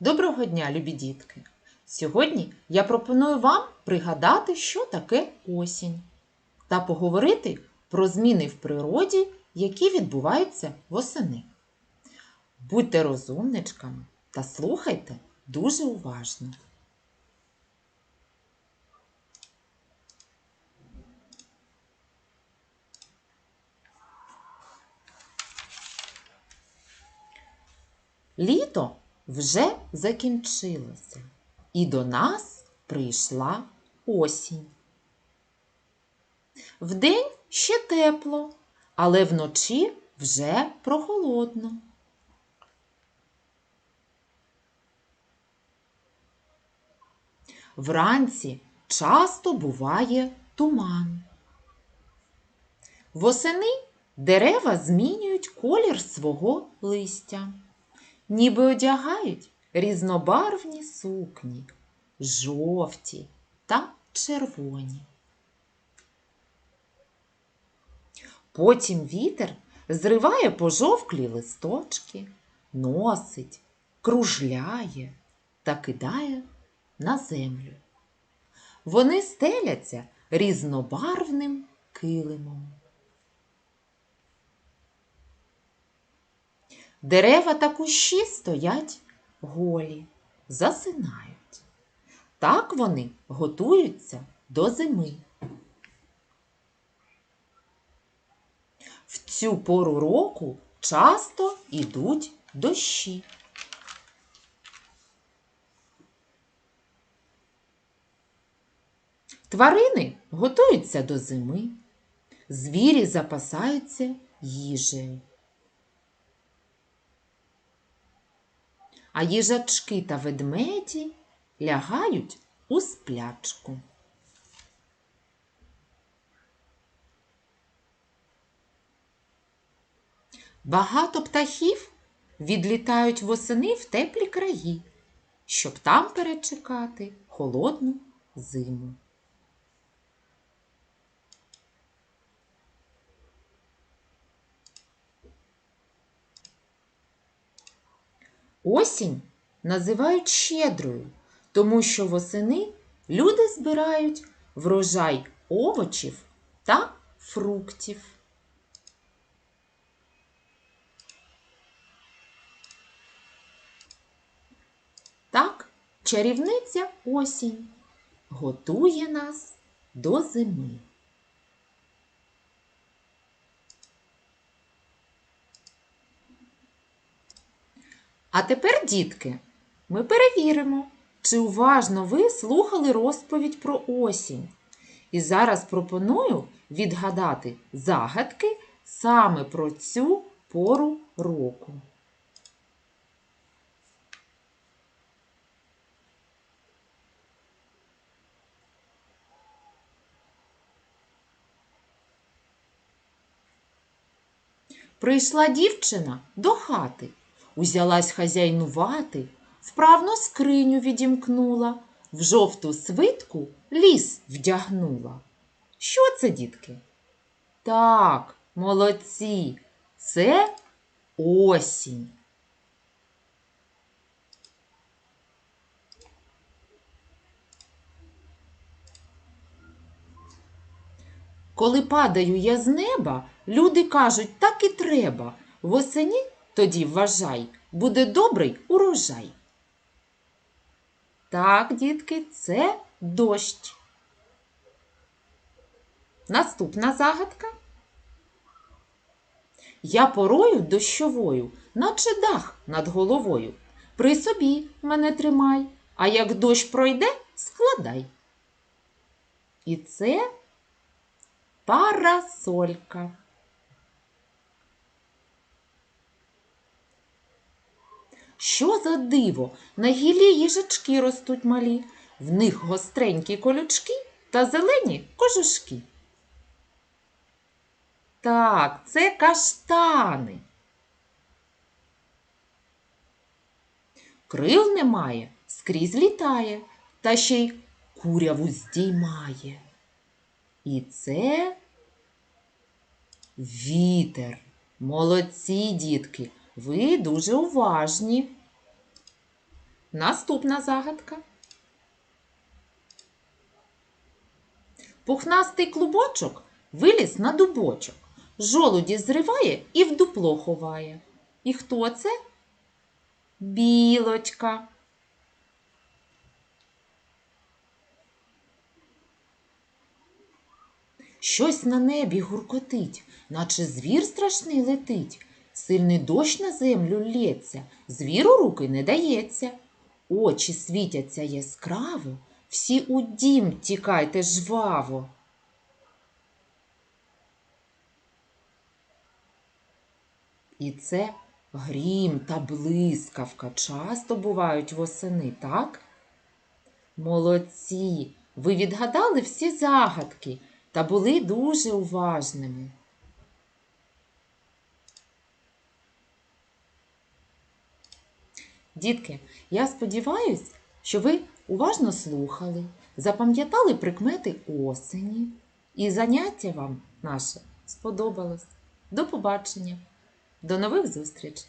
Доброго дня, любі дітки! Сьогодні я пропоную вам пригадати, що таке осінь, та поговорити про зміни в природі, які відбуваються восени. Будьте розумничками та слухайте дуже уважно. Літо вже закінчилося, і до нас прийшла осінь. Вдень ще тепло, але вночі вже прохолодно. Вранці часто буває туман. Восени дерева змінюють колір свого листя ніби одягають різнобарвні сукні, жовті та червоні. Потім вітер зриває пожовклі листочки, носить, кружляє та кидає на землю. Вони стеляться різнобарвним килимом. Дерева та кущі стоять голі, засинають. Так вони готуються до зими. В цю пору року часто йдуть дощі. Тварини готуються до зими, звірі запасаються їжею. А їжачки та ведмеді лягають у сплячку. Багато птахів відлітають восени в теплі краї, щоб там перечекати холодну зиму. Осінь називають щедрою, тому що восени люди збирають врожай овочів та фруктів. Так, чарівниця осінь готує нас до зими. А тепер, дітки, ми перевіримо, чи уважно ви слухали розповідь про осінь. І зараз пропоную відгадати загадки саме про цю пору року. Прийшла дівчина до хати, узялась хазяйнувати, вправно скриню відімкнула, в жовту свитку ліс вдягнула. Що це, дітки? Так, молодці, це осінь. Коли падаю я з неба, люди кажуть, так і треба. Восені тоді вважай, буде добрий урожай. Так, дітки, це дощ. Наступна загадка. Я порою дощовою, наче дах над головою. При собі мене тримай, а як дощ пройде, складай. І це парасолька. Що за диво? На гілі їжачки ростуть малі, в них гостренькі колючки та зелені кожушки. Так, це каштани. Крил немає, скрізь літає, та ще й куряву здіймає. І це вітер. Молодці, дітки, ви дуже уважні. Наступна загадка. Пухнастий клубочок виліз на дубочок. Жолуді зриває і в дупло ховає. І хто це? Білочка. Щось на небі гуркотить, наче звір страшний летить. Сильний дощ на землю лється, звіру руки не дається. Очі світяться яскраво, всі у дім тікайте жваво. І це грім та блискавка часто бувають восени, так? Молодці! Ви відгадали всі загадки та були дуже уважними. Дітки, я сподіваюся, що ви уважно слухали, запам'ятали прикмети осені, і заняття вам наше сподобалось. До побачення! До нових зустрічей!